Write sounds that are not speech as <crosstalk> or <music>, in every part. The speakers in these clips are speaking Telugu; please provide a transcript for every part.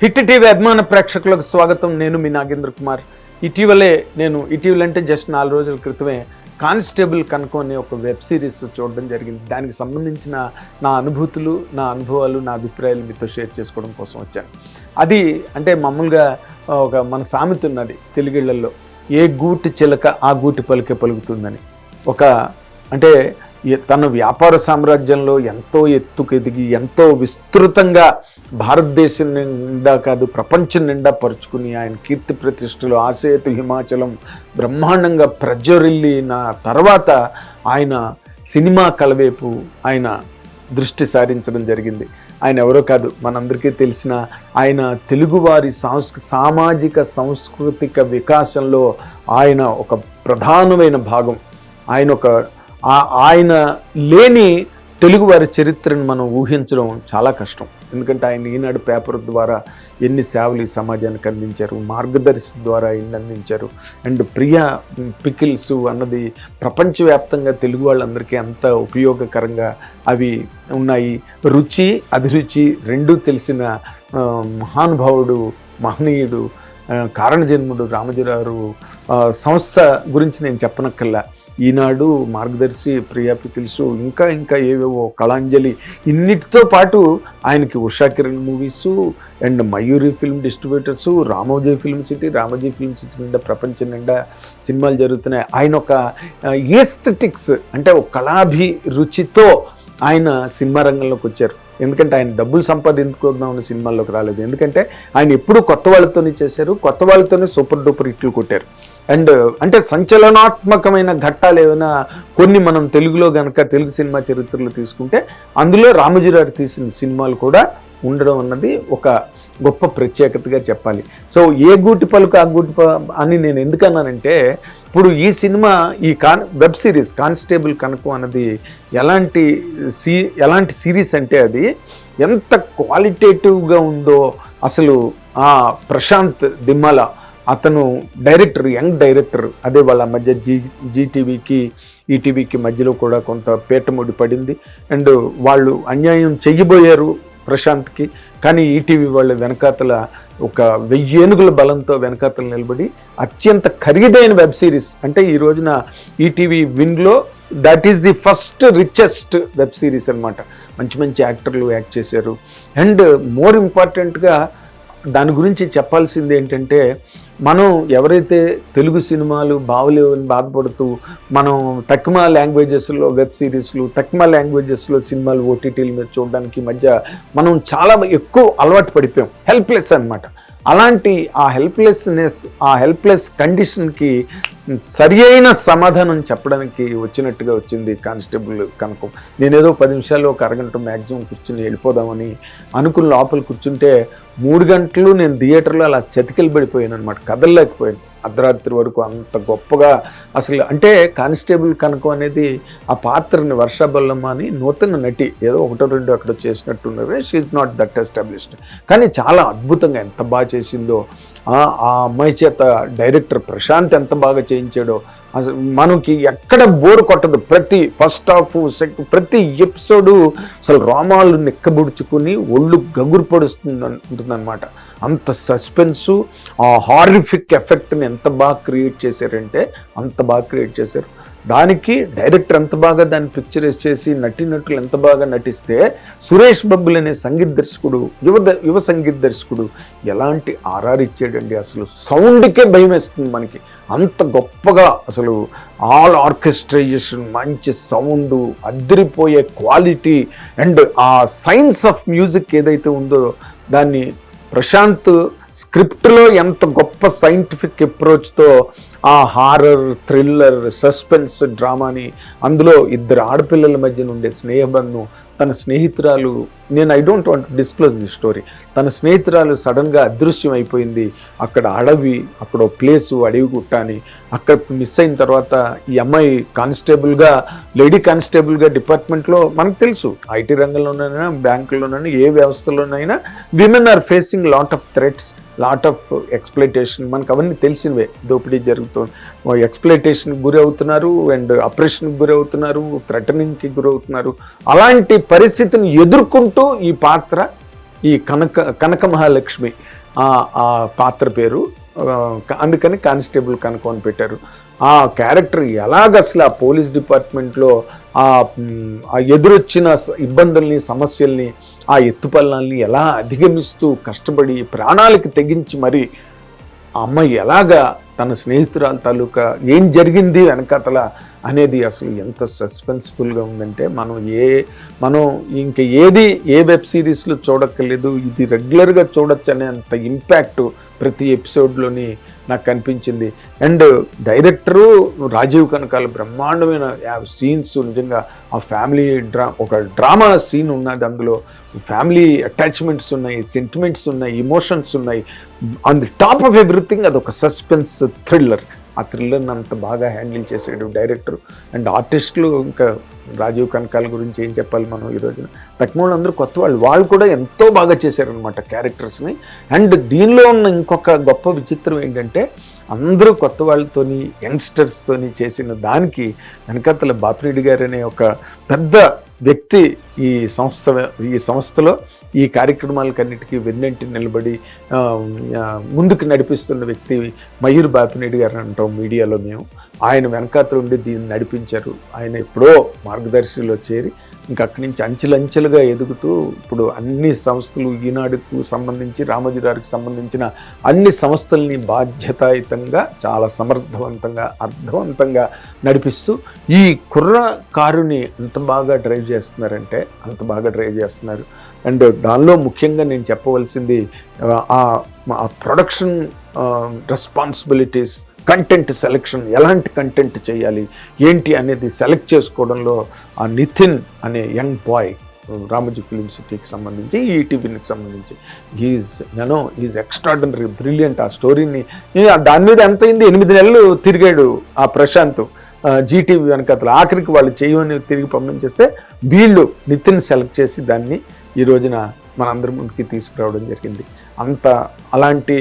హిట్ టీవీ అభిమాన ప్రేక్షకులకు స్వాగతం. నేను మీ నాగేంద్ర కుమార్. ఇటీవలే నేను ఇటీవల అంటే జస్ట్ నాలుగు రోజుల క్రితమే కానిస్టేబుల్ కనుక అనే ఒక వెబ్ సిరీస్ చూడడం జరిగింది. దానికి సంబంధించిన నా అనుభూతులు నా అనుభవాలు నా అభిప్రాయాలు మీతో షేర్ చేసుకోవడం కోసం వచ్చాను. అది అంటే మామూలుగా ఒక మన సామెత ఉన్నది తెలుగిళ్ళలో ఏ గూటి చిలక ఆ గూటి పలికే పలుకుతుందని. ఒక అంటే తన వ్యాపార సామ్రాజ్యంలో ఎంతో ఎత్తుకెదిగి ఎంతో విస్తృతంగా భారతదేశం నిండా కాదు ప్రపంచం నిండా పరుచుకుని ఆయన కీర్తి ప్రతిష్టలు ఆసేతు హిమాచలం బ్రహ్మాండంగా ప్రజ్వరిల్లిన తర్వాత ఆయన సినిమా కలవైపు ఆయన దృష్టి సారించడం జరిగింది. ఆయన ఎవరో కాదు మనందరికీ తెలిసిన ఆయన తెలుగువారి సాంస్కృ సామాజిక సాంస్కృతిక వికాసంలో ఆయన ఒక ప్రధానమైన భాగం. ఆయన ఒక ఆయన లేని తెలుగువారి చరిత్రను మనం ఊహించడం చాలా కష్టం. ఎందుకంటే ఆయన ఈనాడు పేపర్ ద్వారా ఎన్ని సేవలు ఈ సమాజానికి అందించారు మార్గదర్శి ద్వారా ఎన్ని అందించారు అండ్ ప్రియా పికిల్స్ అన్నది ప్రపంచవ్యాప్తంగా తెలుగు వాళ్ళందరికీ అంత ఉపయోగకరంగా అవి ఉన్నాయి. రుచి అభిరుచి రెండూ తెలిసిన మహానుభావుడు మహనీయుడు కారణజన్ముడు రామజీరారు సంస్థ గురించి నేను చెప్పనక్కల్లా ఈనాడు మార్గదర్శి ప్రియా పికిల్స్ ఇంకా ఇంకా ఏవేవో కళాంజలి ఇన్నిటితో పాటు ఆయనకి Usha Kiran movies and Mayuri film distributors Ramoji film city Ramoji film city నిండా ప్రపంచం నిండా సినిమాలు జరుగుతున్నాయి. ఆయన ఒక ఏస్థెటిక్స్ అంటే ఒక కళాభి రుచితో ఆయన సినిమా రంగంలోకి వచ్చారు. ఎందుకంటే ఆయన డబ్బులు సంపాదించుకుందామని సినిమాల్లోకి రాలేదు. ఎందుకంటే ఆయన ఎప్పుడూ కొత్త వాళ్ళతోనే చేశారు. కొత్త వాళ్ళతోనే సూపర్ డూపర్ హిట్లు కొట్టారు. అండ్ అంటే సంచలనాత్మకమైన ఘట్టాలు ఏమైనా కొన్ని మనం తెలుగులో గనక తెలుగు సినిమా చరిత్రలో తీసుకుంటే అందులో రామోజీరావు తీసిన సినిమాలు కూడా ఉండడం అన్నది ఒక గొప్ప ప్రత్యేకతగా చెప్పాలి. సో ఏ గూటి పలుకు ఆ గూటి అని నేను ఎందుకన్నానంటే ఇప్పుడు ఈ సినిమా ఈ కాన్ వెబ్ సిరీస్ కానిస్టేబుల్ కనుక అన్నది ఎలాంటి సీ ఎలాంటి సిరీస్ అంటే అది ఎంత క్వాలిటేటివ్గా ఉందో అసలు ఆ ప్రశాంత్ దిమ్మల అతను డైరెక్టర్ యంగ్ డైరెక్టర్ అదే వాళ్ళ మధ్య జీ జీటీవీకి ఈటీవీకి మధ్యలో కూడా కొంత పీటముడి పడింది. అండ్ వాళ్ళు అన్యాయం చెయ్యబోయారు ప్రశాంత్కి. కానీ ఈటీవీ వాళ్ళ వెనకాతల ఒక వెయ్యి ఏనుగుల బలంతో వెనకాతలు నిలబడి అత్యంత ఖరీదైన వెబ్ సిరీస్. అంటే ఈ రోజున ETV విన్లో that is the first richest web series అన్నమాట. మంచి మంచి యాక్టర్లు యాక్ట్ చేశారు. అండ్ మోర్ ఇంపార్టెంట్గా దాని గురించి చెప్పాల్సింది ఏంటంటే మనం ఎవరైతే తెలుగు సినిమాలు బాగలేవని బాధపడుతూ మనం తక్కువ లాంగ్వేజెస్లో వెబ్ సిరీస్లు తక్కువ లాంగ్వేజెస్లో సినిమాలు ఓటీటీల మీద చూడడానికి మధ్య మనం చాలా ఎక్కువ అలవాటు పడిపోయాం. హెల్ప్లెస్ అన్నమాట. అలాంటి ఆ హెల్ప్లెస్నెస్ ఆ హెల్ప్లెస్ కండిషన్కి సరి అయిన సమాధానం చెప్పడానికి వచ్చినట్టుగా వచ్చింది కానిస్టేబుల్ కనుక. నేనేదో పది నిమిషాలు ఒక అరగంట మ్యాక్సిమం కూర్చుని వెళ్ళిపోదామని అనుకుని లోపల కూర్చుంటే మూడు గంటలు నేను థియేటర్లో అలా చతికిలు పడిపోయాను అనమాట కదలలేకపోయాను. అర్ధరాత్రి వరకు అంత గొప్పగా అసలు అంటే కానిస్టేబుల్ కనకం అనేది ఆ పాత్రని వర్షాబల్లమ్మ అని నూతన నటి ఏదో ఒకటో రెండు అక్కడ చేసినట్టున్నవే షీఈ్ నాట్ దట్ ఎస్టాబ్లిష్డ్ కానీ చాలా అద్భుతంగా ఎంత బాగా చేసిందో ఆ అమ్మాయి చేత డైరెక్టర్ ప్రశాంత్ ఎంత బాగా చేయించాడో. అసలు మనకి ఎక్కడ బోర్ కొట్టదు. ప్రతి ఫస్ట్ హాఫ్ సెక్ ప్రతి ఎపిసోడు అసలు రోమాలు నిక్కబుడుచుకుని ఒళ్ళు గగురు పడుస్తుంది ఉంటుందన్నమాట. అంత సస్పెన్సు ఆ హారిఫిక్ ఎఫెక్ట్ని ఎంత బాగా క్రియేట్ చేశారంటే అంత బాగా క్రియేట్ చేశారు. దానికి డైరెక్టర్ ఎంత బాగా దాన్ని పిక్చరైజ్ చేసి నటినటులు ఎంత బాగా నటిస్తే సురేష్ బబ్బుల్ అనే సంగీత దర్శకుడు యువ ద- యువ సంగీత దర్శకుడు ఎలాంటి ఆర్ఆర్ ఇచ్చాడండి? అసలు సౌండ్కే భయం వేస్తుంది మనకి. అంత గొప్పగా అసలు ఆల్ ఆర్కెస్ట్రైజేషన్ మంచి సౌండ్ అద్దరిపోయే క్వాలిటీ అండ్ ఆ సైన్స్ ఆఫ్ మ్యూజిక్ ఏదైతే ఉందో దాన్ని ప్రశాంత్ స్క్రిప్ట్లో ఎంత గొప్ప సైంటిఫిక్ అప్రోచ్తో ఆ హారర్ థ్రిల్లర్ సస్పెన్స్ డ్రామాని అందులో ఇద్దరు ఆడపిల్లల మధ్య ఉండే స్నేహబంధం తన స్నేహితురాలు నేను I don't want disclose the story తన స్నేహితురాలు సడన్గా అదృశ్యం అయిపోయింది అక్కడ అడవి అక్కడ ప్లేసు అడవి గుట్ట అని అక్కడ మిస్ అయిన తర్వాత ఈ అమ్మాయి కానిస్టేబుల్గా లేడీ కానిస్టేబుల్గా డిపార్ట్మెంట్లో మనకు తెలుసు ఐటీ రంగంలోనైనా బ్యాంకుల్లోనైనా ఏ వ్యవస్థలోనైనా women are facing lot of threats lot of exploitation మనకు అవన్నీ తెలిసినవే. దోపిడీ జరుగుతుంది ఎక్స్ప్లైటేషన్కి గురి అవుతున్నారు అండ్ అప్రెషన్కి గురి అవుతున్నారు థ్రెటనింగ్కి గురి అవుతున్నారు అలాంటి పరిస్థితిని ఎదుర్కొంటూ ఈ పాత్ర ఈ కనక కనక మహాలక్ష్మి ఆ పాత్ర పేరు అందుకని కానిస్టేబుల్ కనక అని పెట్టారు. ఆ క్యారెక్టర్ ఎలాగ అసలు ఆ పోలీస్ డిపార్ట్మెంట్లో ఆ ఎదురొచ్చిన ఇబ్బందుల్ని సమస్యల్ని ఆ ఎత్తుపల్లాల్ని ఎలా అధిగమిస్తూ కష్టపడి ప్రాణాలకి తెగించి మరి ఆ అమ్మాయి ఎలాగా తన స్నేహితురాల తాలూకా ఏం జరిగింది వెనకాతల అనేది అసలు ఎంత సస్పెన్స్ఫుల్గా ఉందంటే మనం ఏ మనం ఇంక ఏది ఏ వెబ్ సిరీస్లో చూడక్కర్లేదు ఇది రెగ్యులర్గా చూడొచ్చు అనేంత ఇంపాక్ట్ ప్రతి ఎపిసోడ్లోని నాకు కనిపించింది. అండ్ డైరెక్టరు రాజీవ్ కనకాల బ్రహ్మాండమైన సీన్స్ నిజంగా ఆ ఫ్యామిలీ డ్రా ఒక డ్రామా సీన్ ఉన్నది అందులో. ఫ్యామిలీ అటాచ్మెంట్స్ ఉన్నాయి సెంటిమెంట్స్ ఉన్నాయి ఇమోషన్స్ ఉన్నాయి. On the top of everything అది ఒక సస్పెన్స్ థ్రిల్లర్ ఆ థ్రిల్లర్ని అంత బాగా హ్యాండిల్ చేసాడు డైరెక్టర్ అండ్ ఆర్టిస్టులు ఇంకా రాజీవ్ కనకాల గురించి ఏం చెప్పాలి మనం ఈ రోజున? తక్కువ అందరూ కొత్త వాళ్ళు. వాళ్ళు కూడా ఎంతో బాగా చేశారనమాట క్యారెక్టర్స్ని అండ్ దీనిలో ఉన్న ఇంకొక గొప్ప విచిత్రం ఏంటంటే అందరూ కొత్త వాళ్ళతోని యంగ్స్టర్స్తోని చేసిన దానికి వెనకత్తల బాపిరెడ్డి గారు అనే ఒక పెద్ద వ్యక్తి ఈ సంస్థ ఈ సంస్థలో ఈ కార్యక్రమాలకన్నిటికీ వెన్నంటి నిలబడి ముందుకు నడిపిస్తున్న వ్యక్తి మయూర్ బాపినేడి గారు అంటాం మీడియాలో మేము. ఆయన వెనకాతలు ఉండి దీన్ని నడిపించారు. ఆయన ఎప్పుడో మార్గదర్శిలో చేరి ఇంకా అక్కడి నుంచి అంచెలంచెలుగా ఎదుగుతూ ఇప్పుడు అన్ని సంస్థలు ఈనాడుకు సంబంధించి రామోజీ గారికి సంబంధించిన అన్ని సంస్థల్ని బాధ్యతాయుతంగా చాలా సమర్థవంతంగా అర్థవంతంగా నడిపిస్తూ ఈ కుర్ర కారుని అంత బాగా డ్రైవ్ చేస్తున్నారంటే అంత బాగా డ్రైవ్ చేస్తున్నారు. అండ్ దానిలో ముఖ్యంగా నేను చెప్పవలసింది ఆ ప్రొడక్షన్ రెస్పాన్సిబిలిటీస్ కంటెంట్ సెలెక్షన్ ఎలాంటి కంటెంట్ చేయాలి ఏంటి అనేది సెలెక్ట్ చేసుకోవడంలో ఆ నితిన్ అనే యంగ్ బాయ్ రామోజీ ఫిలిం సిటీకి సంబంధించి ఈటీవీకి సంబంధించి. ఈజ్ నేను ఈజ్ ఎక్స్ట్రాడినరీ బ్రిలియంట్ ఆ స్టోరీని దాని మీద ఎంత అయింది? ఎనిమిది నెలలు తిరిగాడు ఆ ప్రశాంత్. జీటీవీ వెనకతలు ఆఖరికి వాళ్ళు చేయమని తిరిగి పంపించేస్తే వీళ్ళు నితిన్ సెలెక్ట్ చేసి దాన్ని ఈ రోజున మనందరి ముందుకి తీసుకురావడం జరిగింది. అంత అలాంటి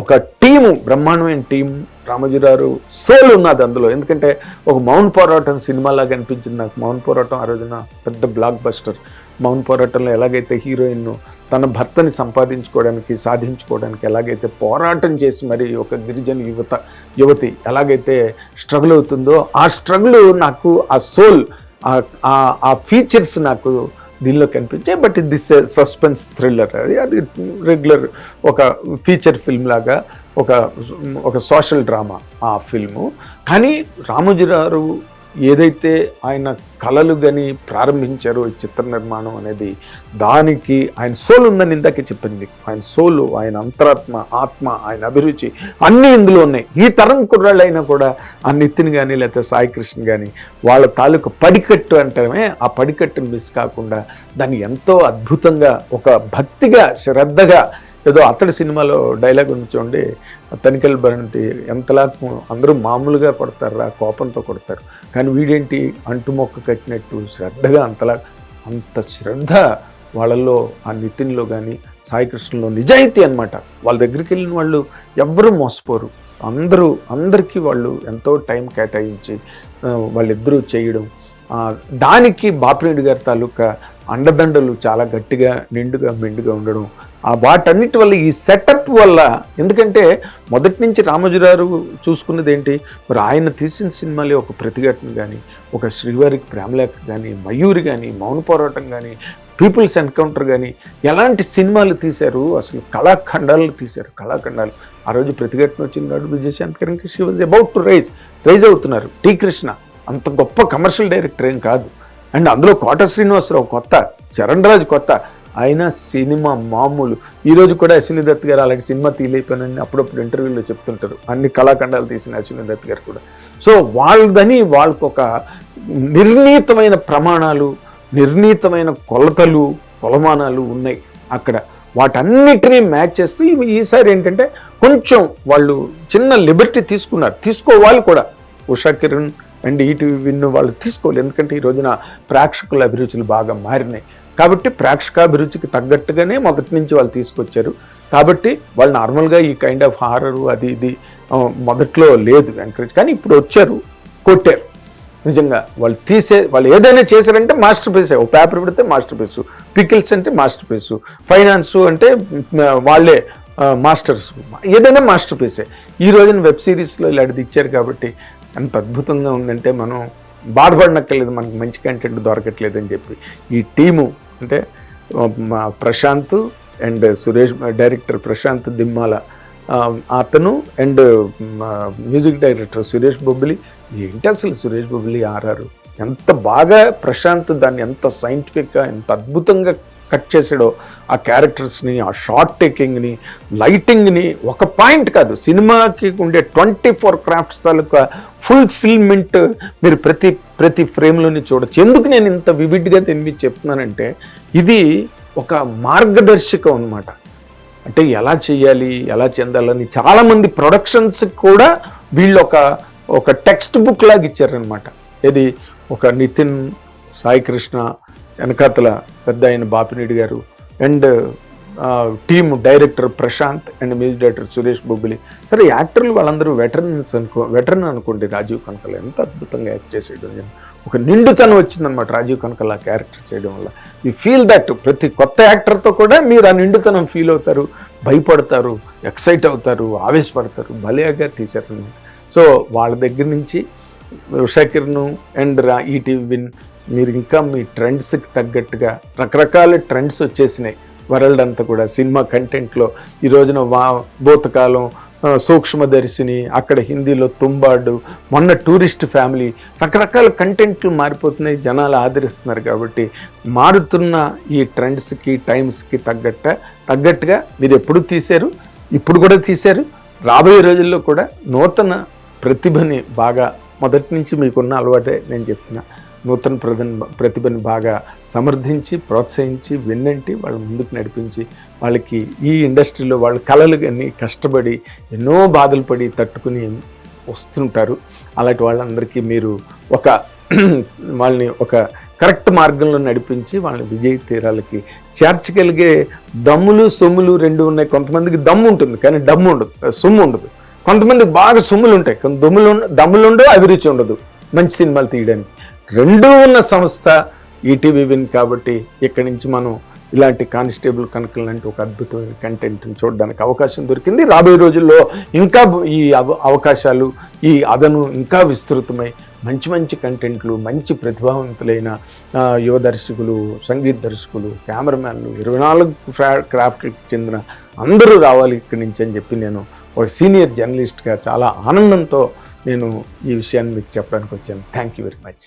ఒక టీము బ్రహ్మాండమైన టీం రామోజీరావు సోల్ ఉన్నది అందులో. ఎందుకంటే ఒక మౌన్ పోరాటం సినిమాలాగా అనిపించింది నాకు. మౌన్ పోరాటం ఆ రోజున పెద్ద బ్లాక్ బస్టర్ మౌన్ పోరాటంలో ఎలాగైతే హీరోయిన్ తన భర్తని సంపాదించుకోవడానికి సాధించుకోవడానికి ఎలాగైతే పోరాటం చేసి మరి ఒక గిరిజన యువత యువతి ఎలాగైతే స్ట్రగుల్ అవుతుందో ఆ స్ట్రగుల్ నాకు ఆ సోల్ ఆ ఫీచర్స్ నాకు దీనిలో కనిపించాయి బట్ దిస్ సస్పెన్స్ థ్రిల్లర్ అది అది రెగ్యులర్ ఒక ఫీచర్ ఫిల్మ్ లాగా ఒక ఒక సోషల్ డ్రామా ఆ ఫిల్ము. కానీ రామోజీరావు ఏదైతే ఆయన కళలు కానీ ప్రారంభించారో ఈ చిత్ర నిర్మాణం అనేది దానికి ఆయన సోల్ ఉందని ఇందాకే చెప్పింది. ఆయన సోలు ఆయన అంతరాత్మ ఆత్మ ఆయన అభిరుచి అన్నీ ఇందులో ఉన్నాయి. ఈ తరం కుర్రాళ్ళైనా కూడా ఆ నితిన్ కానీ లేకపోతే సాయి కృష్ణ కానీ వాళ్ళ తాలూకు పడికట్టు అంటమే ఆ పడికట్టును మిస్ కాకుండా దాన్ని ఎంతో అద్భుతంగా ఒక భక్తిగా శ్రద్ధగా ఏదో అతడి సినిమాలో డైలాగ్ ఉంది చూడండి తనికెల్ భరణి ఎంతలా అందరూ మామూలుగా కొడతారు ఆ కోపంతో కొడతారు. కానీ వీడేంటి? అంటు మొక్క కట్టినట్టు శ్రద్ధగా అంతలా అంత శ్రద్ధ వాళ్ళల్లో ఆ నితిన్లో కానీ సాయికృష్ణలో నిజాయితీ అనమాట వాళ్ళ దగ్గరికి వెళ్ళిన వాళ్ళు ఎవ్వరూ మోసపోరు. అందరూ అందరికీ వాళ్ళు ఎంతో టైం కేటాయించి వాళ్ళిద్దరూ చేయడం. దానికి బాపిరెడ్డి గారి తాలూకా అండదండలు చాలా గట్టిగా నిండుగా మెండుగా ఉండడం. ఆ వాటన్నిటి వల్ల ఈ సెటప్ వల్ల ఎందుకంటే మొదటి నుంచి రామోజీరావు చూసుకున్నది ఏంటి మరి ఆయన తీసిన సినిమాలే ఒక ప్రతిఘటన కానీ ఒక శ్రీవారికి ప్రేమలేఖ కానీ మయూరి కానీ మౌన పోరాటం కానీ పీపుల్స్ ఎన్కౌంటర్ కానీ ఎలాంటి సినిమాలు తీశారు అసలు కళాఖండాలు తీశారు కళాఖండాలు. ఆ రోజు ప్రతిఘటన వచ్చిన నాడు విజయశాంకర్కి she was about to rise rise అవుతున్నారు. టీ కృష్ణ అంత గొప్ప కమర్షియల్ డైరెక్టర్ ఏం కాదు. అండ్ అందులో కోట శ్రీనివాసరావు కొత్త చరణ్ రాజు కొత్త అయినా సినిమా మామూలు. ఈరోజు కూడా అశ్విని దత్ గారు అలాంటి సినిమా తీయలేకపోయినని అప్పుడప్పుడు ఇంటర్వ్యూలో చెప్తుంటారు. అన్ని కళాఖండాలు తీసిన అశ్విని దత్ గారు కూడా. సో వాళ్ళదని వాళ్ళకొక నిర్ణీతమైన ప్రమాణాలు నిర్ణీతమైన కొలతలు కొలమానాలు ఉన్నాయి అక్కడ. వాటన్నిటినీ మ్యాచ్ చేస్తూ ఈసారి ఏంటంటే కొంచెం వాళ్ళు చిన్న లిబర్టీ తీసుకున్నారు. తీసుకోవాలి కూడా. Usha Kiran and ETV win వాళ్ళు తీసుకోవాలి. ఎందుకంటే ఈ రోజున ప్రేక్షకుల అభిరుచులు బాగా మారినాయి. కాబట్టి ప్రేక్షకాభిరుచికి తగ్గట్టుగానే మొదటి నుంచి వాళ్ళు తీసుకొచ్చారు. కాబట్టి వాళ్ళు నార్మల్గా ఈ కైండ్ ఆఫ్ హారరు అది ఇది మొదట్లో లేదు ఎంకరేజ్ కానీ ఇప్పుడు వచ్చారు కొట్టారు. నిజంగా వాళ్ళు తీసే వాళ్ళు ఏదైనా చేశారంటే మాస్టర్ పీసే ఒక పేపర్ పెడితే మాస్టర్ పీసు పికిల్స్ అంటే మాస్టర్ పీసు ఫైనాన్స్ అంటే వాళ్ళే మాస్టర్స్ ఏదైనా మాస్టర్ పీసే ఈ రోజున వెబ్ సిరీస్లో ఇలాంటిది ఇచ్చారు కాబట్టి ఎంత అద్భుతంగా ఉందంటే మనం బాధపడనక్కర్లేదు మనకు మంచి కంటెంట్ దొరకట్లేదు అని చెప్పి. ఈ టీము అంటే ప్రశాంత్ అండ్ సురేష్ డైరెక్టర్ ప్రశాంత్ దిమ్మాల. అతను and music director Suresh Bobbili. ఏంటి అసలు సురేష్ బొబ్బిలి ఆర్ఆర్ ఎంత బాగా ప్రశాంత్ దాన్ని ఎంత సైంటిఫిక్గా ఎంత అద్భుతంగా కట్ చేసాడో ఆ క్యారెక్టర్స్ని ఆ షార్ట్ టేకింగ్ని లైటింగ్ని ఒక పాయింట్ కాదు సినిమాకి ఉండే ట్వంటీ ఫోర్ క్రాఫ్ట్స్ తాలూకా ఫుల్ఫిల్మెంట్ మీరు ప్రతి ప్రతి ఫ్రేమ్లోని చూడొచ్చు. ఎందుకు నేను ఇంత వివిడ్గా దీన్ని చెప్తున్నానంటే ఇది ఒక మార్గదర్శకం అన్నమాట. అంటే ఎలా చేయాలి ఎలా చెందాలని చాలామంది ప్రొడక్షన్స్ కూడా వీళ్ళు ఒక ఒక టెక్స్ట్ బుక్ లాగా ఇచ్చారనమాట ఇది ఒక నితిన్ సాయికృష్ణ వెనకాతల పెద్ద ఆయన బాపినీడి గారు and team director Prashanth and music director Suresh Bobbili. సరే యాక్టర్లు వాళ్ళందరూ వెటరన్స్ అనుకో వెటరన్ అనుకోండి రాజీవ్ కనకల. ఎంత అద్భుతంగా యాక్ట్ చేసేయడం ఒక నిండుతనం వచ్చిందనమాట రాజీవ్ కనకల ఆ క్యారెక్టర్ చేయడం వల్ల. ఈ ఫీల్ దట్ ప్రతి కొత్త యాక్టర్తో కూడా మీరు ఆ నిండుతనం ఫీల్ అవుతారు భయపడతారు ఎక్సైట్ అవుతారు ఆవేశపడతారు భలేగా తీశారనమాట సో వాళ్ళ దగ్గర నుంచి ఉషాకిర్ను అండ్ రా ఈటీవీ విన్. మీరు ఇంకా మీ ట్రెండ్స్కి తగ్గట్టుగా రకరకాల ట్రెండ్స్ వచ్చేసినాయి. వరల్డ్ అంతా కూడా సినిమా కంటెంట్లో ఈ రోజున వా భూతకాలం సూక్ష్మదర్శిని అక్కడ హిందీలో తుంబాడు మొన్న టూరిస్ట్ ఫ్యామిలీ రకరకాల కంటెంట్లు మారిపోతున్నాయి జనాలు ఆదరిస్తున్నారు కాబట్టి మారుతున్న ఈ ట్రెండ్స్కి టైమ్స్కి తగ్గట్ట తగ్గట్టుగా మీరు ఎప్పుడు తీశారు ఇప్పుడు కూడా తీశారు రాబోయే రోజుల్లో కూడా నూతన ప్రతిభని బాగా మొదటి నుంచి మీకున్న అలవాటే నేను చెప్తున్నా. నూతన ప్రతిభ ప్రతిభని బాగా సమర్థించి ప్రోత్సహించి వెన్నంటి వాళ్ళ ముందుకు నడిపించి వాళ్ళకి ఈ ఇండస్ట్రీలో వాళ్ళ కళలు కానీ కష్టపడి ఎన్నో బాధలు పడి తట్టుకుని వస్తుంటారు. అలాంటి వాళ్ళందరికీ మీరు ఒక <clears throat> వాళ్ళని ఒక కరెక్ట్ మార్గంలో నడిపించి వాళ్ళని విజయ తీరాలకి చేర్చగలిగే దమ్ములు సొమ్ములు రెండు ఉన్నాయి. కొంతమందికి దమ్ము ఉంటుంది కానీ దమ్ము ఉండదు సొమ్ము ఉండదు. కొంతమందికి బాగా సొమ్ములు ఉంటాయి కొంత దమ్ములు దమ్ములు ఉండవు అభిరుచి ఉండదు. మంచి సినిమాలు తీయడానికి. రెండూ ఉన్న సంస్థ ఈటీవీ విన్ కాబట్టి ఇక్కడి నుంచి మనం ఇలాంటి కానిస్టేబుల్ కనుకలు లాంటి ఒక అద్భుతమైన కంటెంట్ని చూడడానికి అవకాశం దొరికింది. రాబోయే రోజుల్లో ఇంకా ఈ అవ- అవకాశాలు ఈ అదను ఇంకా విస్తృతమై మంచి మంచి కంటెంట్లు మంచి ప్రతిభావంతులైన యువ దర్శకులు సంగీత దర్శకులు కెమెరామ్యాన్లు ఇరవై నాలుగు క్రాఫ్ట్కి చెందిన అందరూ రావాలి ఇక్కడి నుంచి అని చెప్పి నేను ఒక సీనియర్ జర్నలిస్ట్గా చాలా ఆనందంతో నేను ఈ విషయాన్ని మీకు చెప్పడానికి వచ్చాను. Thank you very much